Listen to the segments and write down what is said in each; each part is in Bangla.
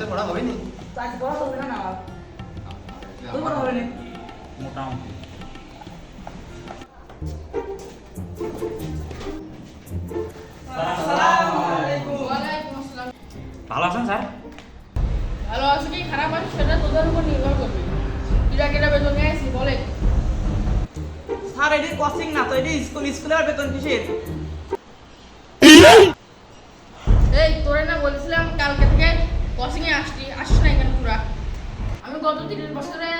তো পড়া হবে নি আজ বড় হবে না না তুই বড় হবে না মোটামুটি ভালো আছেন স্যার ভালো আছে কি খারাপ আছে সেটা তোদের উপর নির্ভর করবে কিরা কিরা বেতন নিয়ে আসি বলে স্যার এটি কোচিং না তো এটি স্কুল স্কুলের বেতন কিসের এই তোরে না বলেছিলাম কালকে থেকে কোচিং এ আসছি আসিস না এখানে পুরা। আমি গত তিরিশ বছরে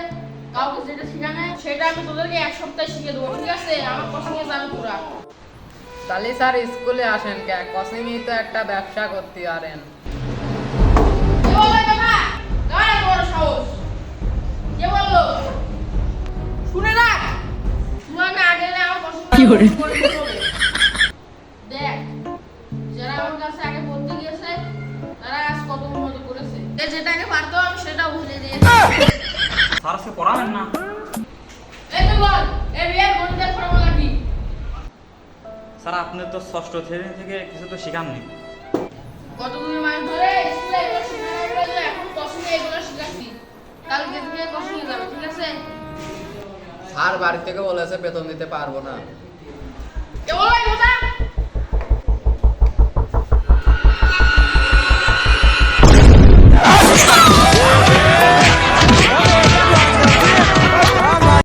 কাউকে যেটা শেখানে সেটা আমি তোদেরকে এক সপ্তাহে শিখে দেবো ঠিক আছে? আমার কোচিং যাবে পুরা। তাহলে স্যার স্কুলে আসেন কে? কসিংই তো একটা ব্যবসা করতে পারেন। কে কার এত বড় সাহস। কে বলল? শুনে না শুনে আমি আগে এলে আমার কি করে দেখ যারা আমার কাছে আগে পড়তে গিয়েছে তারা আজ কত উন্নত করেছে যে যেটা আগে পারতো আমি সেটা দিয়েছি স্যার আজকে পড়াবেন না। এই তুই বল এই রিয়ার গণিতের ফর্মুলা কি স্যার আপনি তো ষষ্ঠ শ্রেণি থেকে কিছু তো শেখাননি। কতগুলো মাস ধরে স্কুলে এগুলো শেখানো এখন কসমে এগুলো শেখাচ্ছি। কালকে থেকে কসমে যাবে ঠিক আছে? স্যার বাড়ি থেকে বলেছে বেতন দিতে পারব না।